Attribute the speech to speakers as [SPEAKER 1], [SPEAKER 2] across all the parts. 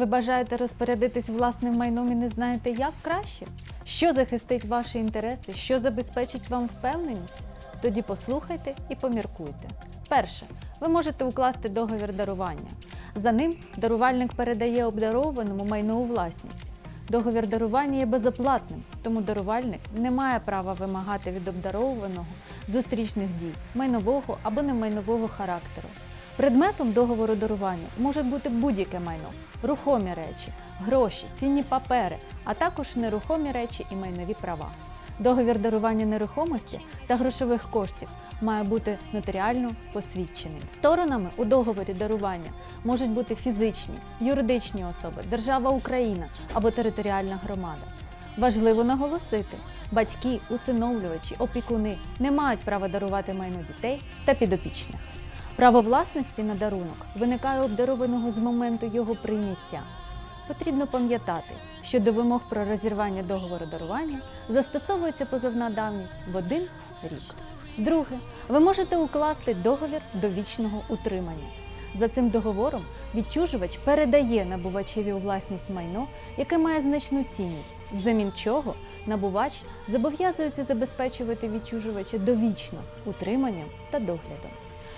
[SPEAKER 1] Ви бажаєте розпорядитись власним майном і не знаєте, як краще? Що захистить ваші інтереси, що забезпечить вам впевненість? Тоді послухайте і поміркуйте. Перше, ви можете укласти договір дарування. За ним дарувальник передає обдарованому майно у власність. Договір дарування є безоплатним, тому дарувальник не має права вимагати від обдарованого зустрічних дій майнового або немайнового характеру. Предметом договору дарування може бути будь-яке майно, рухомі речі, гроші, цінні папери, а також нерухомі речі і майнові права. Договір дарування нерухомості та грошових коштів має бути нотаріально посвідченим. Сторонами у договорі дарування можуть бути фізичні, юридичні особи, держава Україна або територіальна громада. Важливо наголосити, батьки, усиновлювачі, опікуни не мають права дарувати майно дітей та підопічних. Право власності на дарунок виникає обдарованого з моменту його прийняття. Потрібно пам'ятати, що до вимог про розірвання договору дарування застосовується позовна давність в один рік. Друге, ви можете укласти договір довічного утримання. За цим договором відчужувач передає набувачеві у власність майно, яке має значну цінність, взамін чого набувач зобов'язується забезпечувати відчужувача довічно утриманням та доглядом.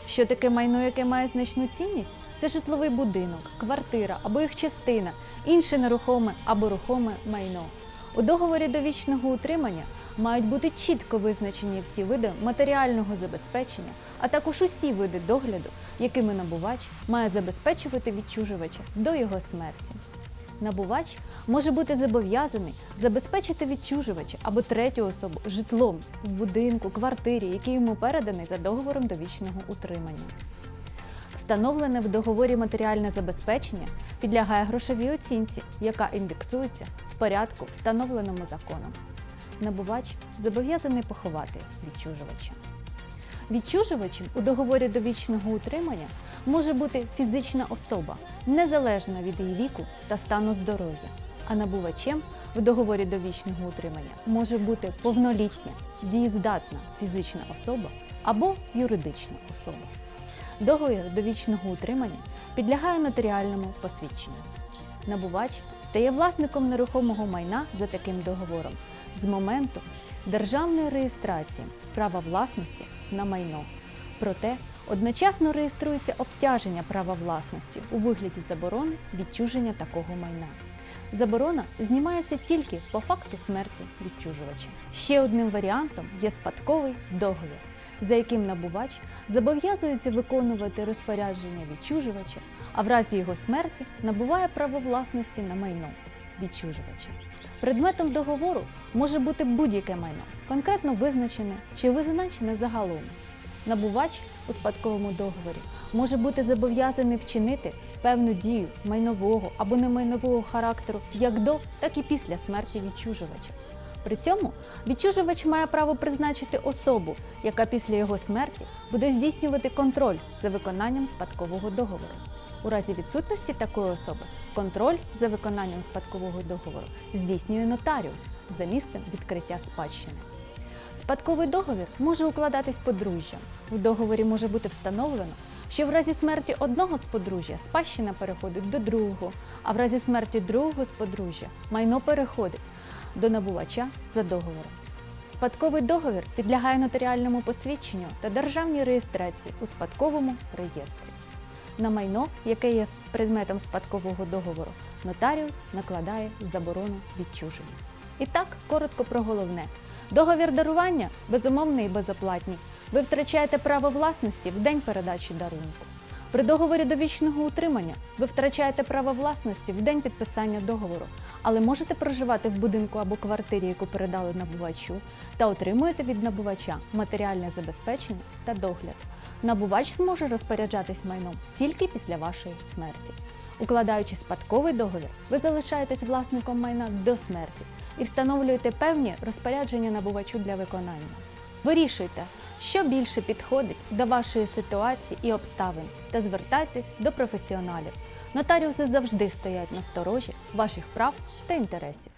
[SPEAKER 1] Що таке майно, яке має значну цінність? Це житловий будинок, квартира або їх частина, інше нерухоме або рухоме майно. У договорі довічного утримання мають бути чітко визначені всі види матеріального забезпечення, а також усі види догляду, якими набувач має забезпечувати відчужувача до його смерті. Набувач може бути зобов'язаний забезпечити відчужувача або третю особу житлом в будинку, квартирі, який йому переданий за договором довічного утримання. Встановлене в договорі матеріальне забезпечення підлягає грошовій оцінці, яка індексується в порядку, встановленому законом. Набувач зобов'язаний поховати відчужувача. Відчужувачем у договорі довічного утримання може бути фізична особа, незалежно від її віку та стану здоров'я. А набувачем в договорі довічного утримання може бути повнолітня, дієздатна фізична особа або юридична особа. Договір довічного утримання підлягає нотаріальному посвідченню. Набувач стає власником нерухомого майна за таким договором з моменту державної реєстрації права власності на майно. Проте одночасно реєструється обтяження права власності у вигляді заборони відчуження такого майна. Заборона знімається тільки по факту смерті відчужувача. Ще одним варіантом є спадковий договір, за яким набувач зобов'язується виконувати розпорядження відчужувача, а в разі його смерті набуває право власності на майно відчужувача. Предметом договору може бути будь-яке майно, конкретно визначене чи визначене загалом. Набувач у спадковому договорі може бути зобов'язаний вчинити певну дію майнового або немайнового характеру як до, так і після смерті відчужувача. При цьому відчужувач має право призначити особу, яка після його смерті буде здійснювати контроль за виконанням спадкового договору. У разі відсутності такої особи контроль за виконанням спадкового договору здійснює нотаріус за місцем відкриття спадщини. Спадковий договір може укладатись подружжям. В договорі може бути встановлено, що в разі смерті одного з подружжя спадщина переходить до другого, а в разі смерті другого з подружжя майно переходить до набувача за договором. Спадковий договір підлягає нотаріальному посвідченню та державній реєстрації у спадковому реєстрі. На майно, яке є предметом спадкового договору, нотаріус накладає заборону відчуження. І так, коротко про головне. Договір дарування безумовний і безоплатний. Ви втрачаєте право власності в день передачі дарунку. При договорі довічного утримання ви втрачаєте право власності в день підписання договору, але можете проживати в будинку або квартирі, яку передали набувачу, та отримуєте від набувача матеріальне забезпечення та догляд. Набувач зможе розпоряджатись майном тільки після вашої смерті. Укладаючи спадковий договір, ви залишаєтесь власником майна до смерті і встановлюєте певні розпорядження набувачу для виконання. Вирішуйте, що більше підходить до вашої ситуації і обставин, та звертайтесь до професіоналів. Нотаріуси завжди стоять на сторожі ваших прав та інтересів.